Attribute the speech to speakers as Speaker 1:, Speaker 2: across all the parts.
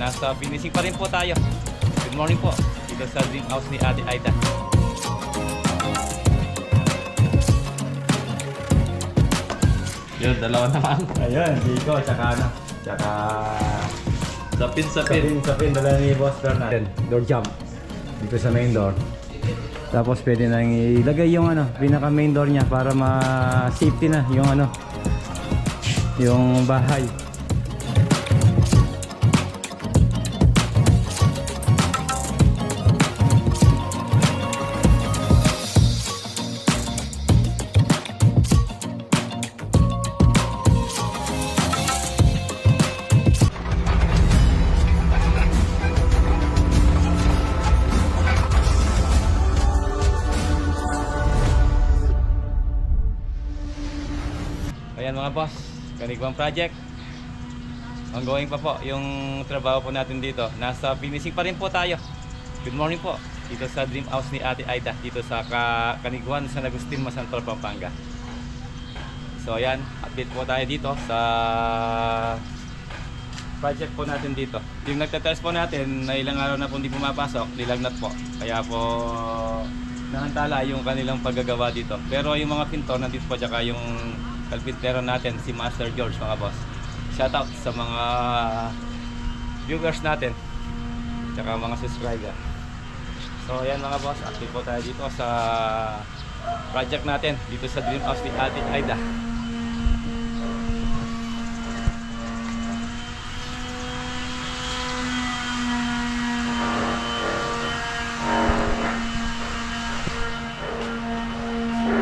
Speaker 1: Nasa finishing pa rin po tayo. Good morning po. Dito sa dream house ni Ate Aida.
Speaker 2: Yun, dalawa naman.
Speaker 3: Ayun, Chico, tsaka ano, tsaka
Speaker 2: Sapin, sapin.
Speaker 3: sapin, sapin, dala ni Boss Bernard. Door jump, dito sa main door. Tapos pwede nang ilagay yung ano, pinaka main door niya para ma-safety na yung ano, yung bahay.
Speaker 1: Boss, Kanigwang Project. Ongoing pa po yung trabaho po natin dito. Nasa finishing pa rin po tayo. Good morning po. Dito sa dream house ni Ate Aida. Dito sa Ka Kaniguan, San Agustin, Masantol, Pampanga. So ayan, update po tayo dito sa project po natin dito. Yung nagtatest po natin na ilang araw na po hindi pumapasok, nilagnat po. Kaya po nahantala yung kanilang paggagawa dito. Pero yung mga pinto nandito po tsaka yung kalpintero natin, si Master George mga boss. Shout out sa mga viewers natin tsaka mga subscriber. So ayan mga boss, active po tayo dito sa project natin dito sa Dream House ni Ate Aida.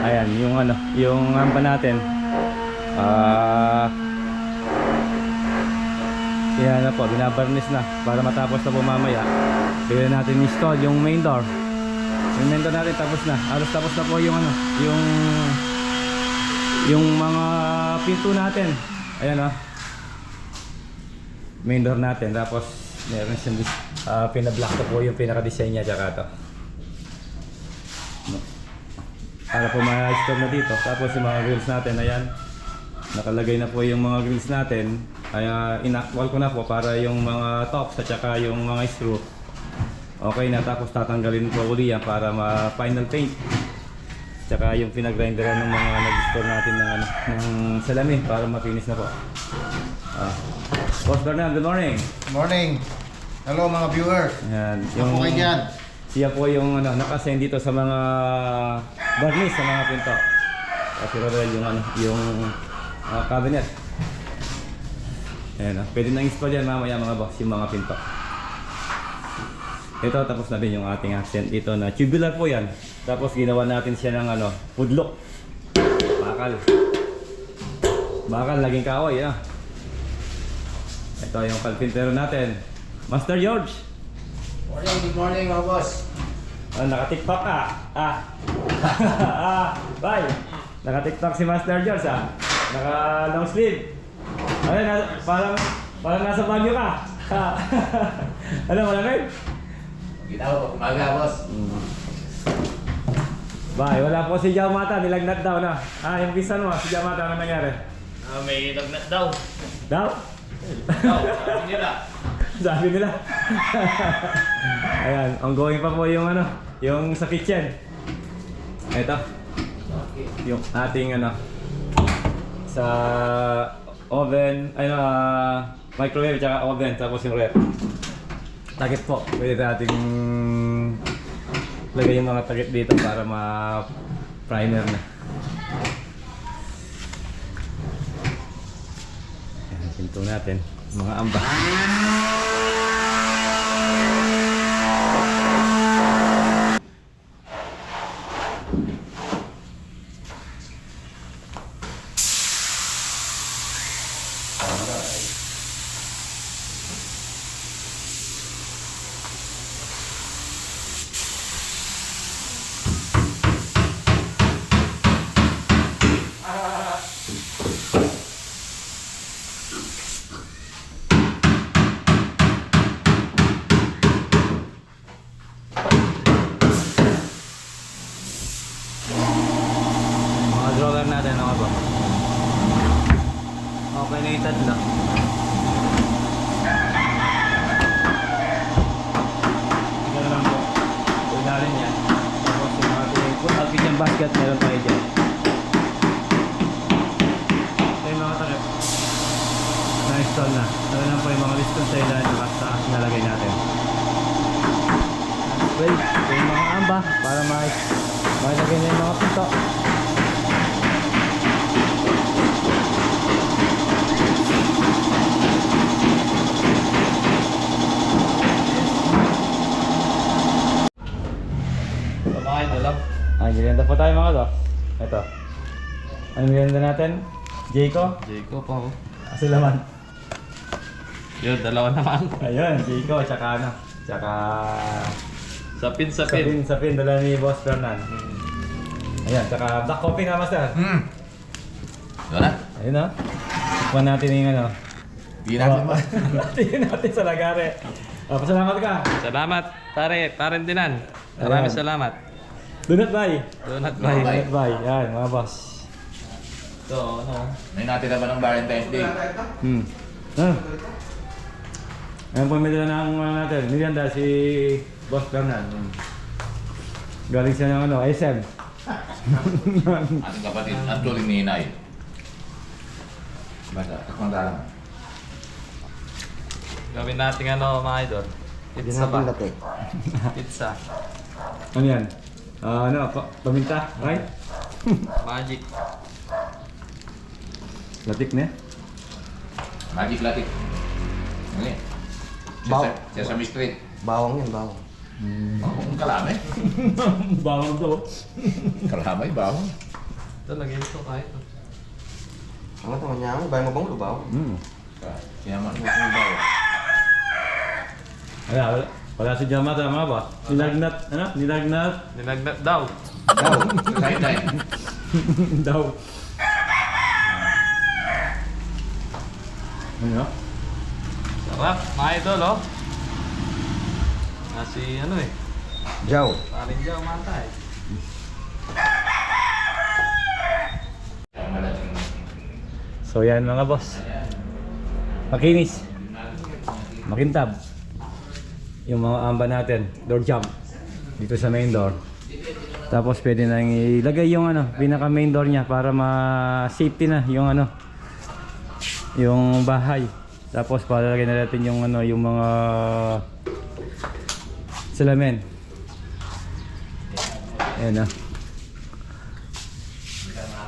Speaker 3: Ayan, yung ano, yung hamba natin. Ah... yan na po, binabarnis na para matapos na po mamaya. Bigyan natin install yung main door. Yung main door natin tapos na. Alos tapos na po yung ano, yung yung mga pinto natin. Ayan oh. Main door natin tapos meron siyang uh, pinablock ko po yung pinaka-design niya tsaka to. para po ma-store na dito. Tapos yung mga grills natin, ayan. Nakalagay na po yung mga grills natin. Kaya inakwal ko na po para yung mga tops at saka yung mga screw. Okay na, tapos tatanggalin po uli yan para ma-final paint. Tsaka yung pinagrinderan ng mga nag-store natin ng, ano, ng salamin para ma-finish na po. Ah. Boss Bernard, good morning.
Speaker 4: Morning. Hello mga viewers.
Speaker 3: Ayan,
Speaker 4: Yung... Ako kayo dyan.
Speaker 3: Siya po yung ano, nakasign dito sa mga barnis sa mga pinto. Kasi Rodel yung ano, yung uh, cabinet. Ayan, ah. pwede nang install yan mamaya mga boss, yung mga pinto. Ito, tapos na din yung ating accent dito na tubular po yan. Tapos ginawa natin siya ng ano, woodlock. Bakal. Bakal, naging kahoy, ah. Ito yung kalpintero natin. Master George.
Speaker 4: Morning, good morning mga boss.
Speaker 3: Ah, naka-tiktok ka. Ah. ah, bye. Naka-tiktok si Master George ah. Naka long sleeve. Ano, na, parang parang nasa Baguio ka. Ano, malamig?
Speaker 4: Gitaw po, umaga boss.
Speaker 3: Bye, wala po si Jamata, nilagnat daw na. Ah, yung pisan mo, si Jamata, ano nangyari?
Speaker 2: Ah, may lagnat daw.
Speaker 3: Daw?
Speaker 2: Daw, sabi nila.
Speaker 3: Sabi nila. Ayan, ongoing pa po yung ano, yung sa kitchen. Ito. Yung ating ano sa oven, ay uh, microwave tsaka oven tapos yung ref. Takip po. Pwede nating lagay yung mga takip dito para ma-primer na. Pinto natin. Mga amba. Bigat meron tayo dyan. Ito yung mga takip. Na-install na. Ito lang po yung mga liston sa ilalim basta nalagay natin. Ito yung mga amba para ma mailagay na yung mga pinto. Po tayo mga to. Ito. Ano merienda natin? Jayco?
Speaker 2: Jayco pa ako.
Speaker 3: Asa laman?
Speaker 2: Yun, dalawa naman.
Speaker 3: Ayun, Jayco, tsaka ano? Tsaka...
Speaker 2: Sapin,
Speaker 3: Sapin,
Speaker 2: sapin.
Speaker 3: sapin, dala ni Boss Fernan. Ayan, tsaka black coffee nga, Master.
Speaker 4: Hmm. Yun na.
Speaker 3: Ayun na. Tikman natin yung ano.
Speaker 4: Hindi natin ba?
Speaker 3: Tingnan natin sa lagare. Oh, pasalamat ka.
Speaker 2: Salamat, pare. Paren dinan. Maraming salamat.
Speaker 3: Donut bye.
Speaker 2: Donut
Speaker 4: Bye.
Speaker 2: bye.
Speaker 3: Donut bye. Yan, mga boss.
Speaker 2: Ito, ano?
Speaker 4: May natin naman ng Valentine's Day.
Speaker 3: Hmm. Ah. Ayan po may dala ng ano natin. Merienda si Boss Fernan. Galing siya ng ano, SM.
Speaker 4: Ating kapatid, ang tuling ni Inay. Basta, takmang dalang.
Speaker 2: Gawin natin ano, mga idol. Pizza ba? Pizza.
Speaker 3: Ano yan? Ah, ano, pa paminta, right?
Speaker 2: Magic.
Speaker 3: Latik na.
Speaker 4: Magic latik. Ano yan?
Speaker 5: Baw.
Speaker 4: Sesame- Sesame Street.
Speaker 5: Bawang yun, bawang.
Speaker 4: Oh, kung kalamay.
Speaker 3: Bawang to.
Speaker 4: Kalamay, bawang.
Speaker 2: Ito, lagyan ito kahit.
Speaker 5: Ang ito, manyaman. Bayo mo bang lubaw?
Speaker 3: Hmm.
Speaker 4: Mo ang bawang.
Speaker 3: Wala, wala. Wala si Jamata mga boss. Nilagnat, ano? Nilagnat
Speaker 2: Nilagnat daw.
Speaker 4: Daw, sideline.
Speaker 3: daw. Ano?
Speaker 2: Sarap, mga idol, oh. Nasi, ano eh.
Speaker 5: Jaw.
Speaker 2: Paring dyan, mata eh.
Speaker 3: So yan mga boss. Makinis. Makintab. Yung mga amba natin, door jump. Dito sa main door. Tapos pwede nang ilagay yung ano, pinaka main door niya para ma-safety na yung ano, yung bahay. Tapos palagay na natin yung ano, yung mga salamin. Ayan na.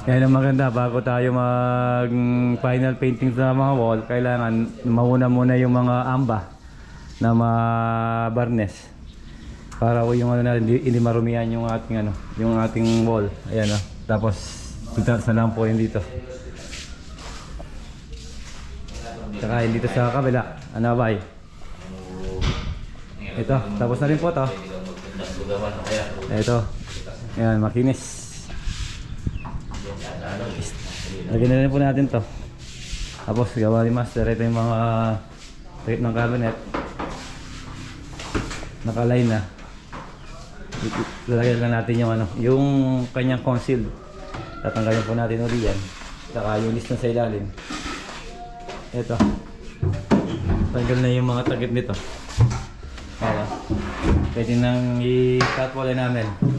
Speaker 3: Yan ang maganda bago tayo mag final painting sa mga wall, kailangan mauna muna yung mga amba na ma-barnes para yung ano natin hindi, marumihan yung ating ano, yung ating wall. Ayan oh. Tapos dito sa lang po yun dito. Tsaka yun dito sa kabila, ano ba Ito, tapos na rin po to. Ito. Ayan, makinis. Lagyan na rin po natin to. Tapos gawa ni Master, ito yung mga tape ng cabinet. Nakaline na. Lalagyan lang natin yung ano, yung kanyang conceal. Tatanggalin po natin uli yan. Saka yung list na sa ilalim. Ito. Tanggal na yung mga takip nito. Para. Pwede nang i-cut wala namin.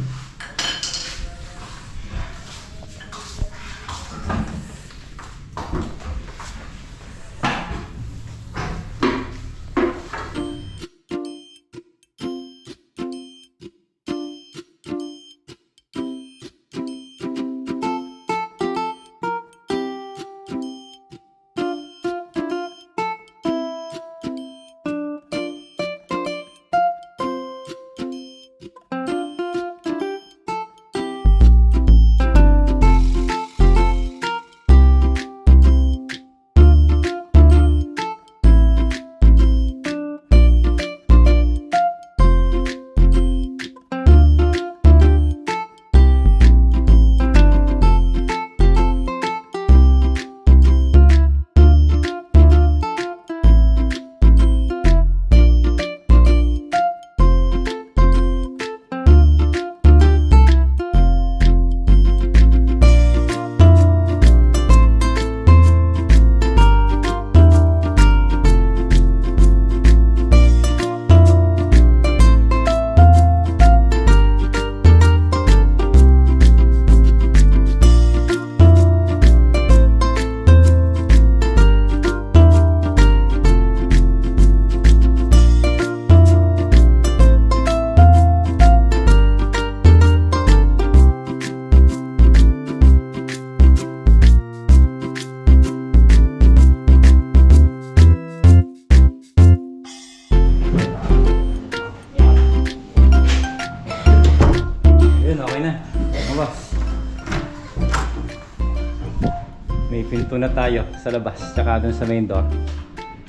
Speaker 3: Dito na tayo sa labas, tsaka dun sa main door.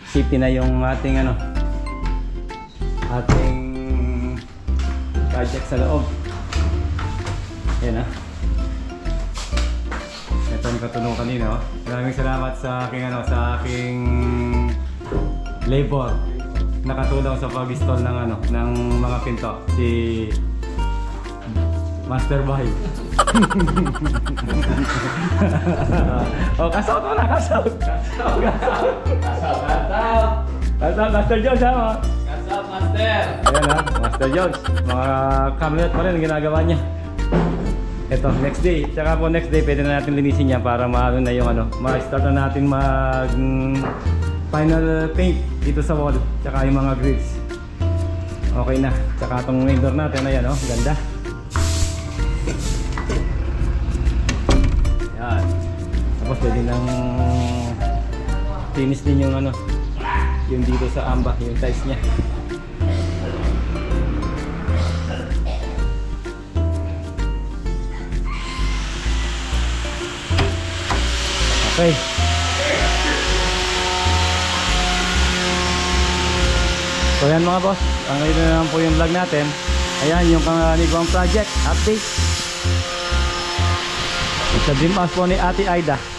Speaker 3: Safety na yung ating ano, ating project sa loob. Yan ah. Ito yung katulong kanina. Oh. Maraming salamat sa aking ano, sa aking labor nakatulong sa pag-install ng ano, ng mga pinto. Si Master Boy. oh, kasout mo na, kasout. Kasout, kasout. Kasout, Master Jones ha.
Speaker 2: What's up, Master?
Speaker 3: Ayan ha, Master Jones. Mga cabinet pa rin ginagawa niya. Ito, next day. Tsaka po next day, pwede na natin linisin niya para maano na yung ano, ma-start na natin mag mm, final paint dito sa wall. Tsaka yung mga grills. Okay na. Tsaka itong indoor natin, ayan oh, ganda. Tapos pwede nang finish din yung ano, yung dito sa amba, yung tiles niya. Okay. So yan mga boss, ang ngayon na naman po yung vlog natin. Ayan yung kanganibang project, update. Sa dream house po ni Ate Aida.